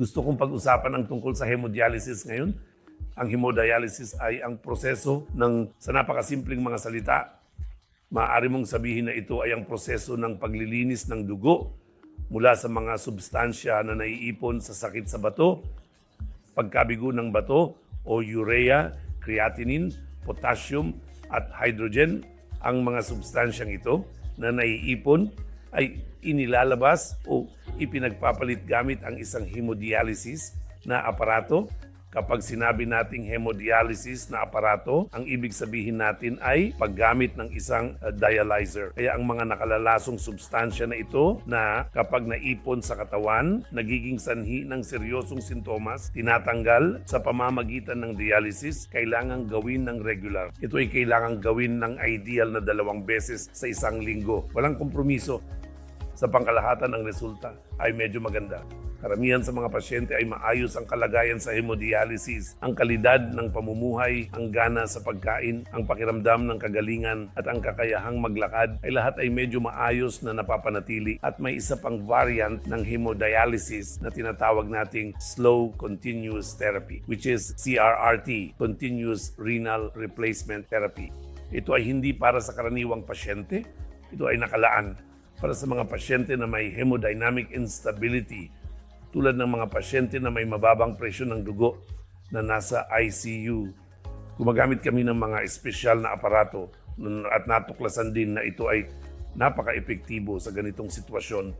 Gusto kong pag-usapan ang tungkol sa hemodialysis ngayon. Ang hemodialysis ay ang proseso ng sa napakasimpleng mga salita. Maaari mong sabihin na ito ay ang proseso ng paglilinis ng dugo mula sa mga substansya na naiipon sa sakit sa bato, pagkabigo ng bato o urea, creatinine, potassium at hydrogen. Ang mga substansyang ito na naiipon ay inilalabas o ipinagpapalit gamit ang isang hemodialysis na aparato. Kapag sinabi nating hemodialysis na aparato, ang ibig sabihin natin ay paggamit ng isang uh, dialyzer. Kaya ang mga nakalalasong substansya na ito na kapag naipon sa katawan, nagiging sanhi ng seryosong sintomas, tinatanggal sa pamamagitan ng dialysis, kailangan gawin ng regular. Ito ay kailangan gawin ng ideal na dalawang beses sa isang linggo. Walang kompromiso sa pangkalahatan ang resulta ay medyo maganda. Karamihan sa mga pasyente ay maayos ang kalagayan sa hemodialysis, ang kalidad ng pamumuhay, ang gana sa pagkain, ang pakiramdam ng kagalingan at ang kakayahang maglakad ay lahat ay medyo maayos na napapanatili at may isa pang variant ng hemodialysis na tinatawag nating slow continuous therapy which is CRRT, continuous renal replacement therapy. Ito ay hindi para sa karaniwang pasyente, ito ay nakalaan para sa mga pasyente na may hemodynamic instability tulad ng mga pasyente na may mababang presyon ng dugo na nasa ICU. Gumagamit kami ng mga espesyal na aparato at natuklasan din na ito ay napaka-epektibo sa ganitong sitwasyon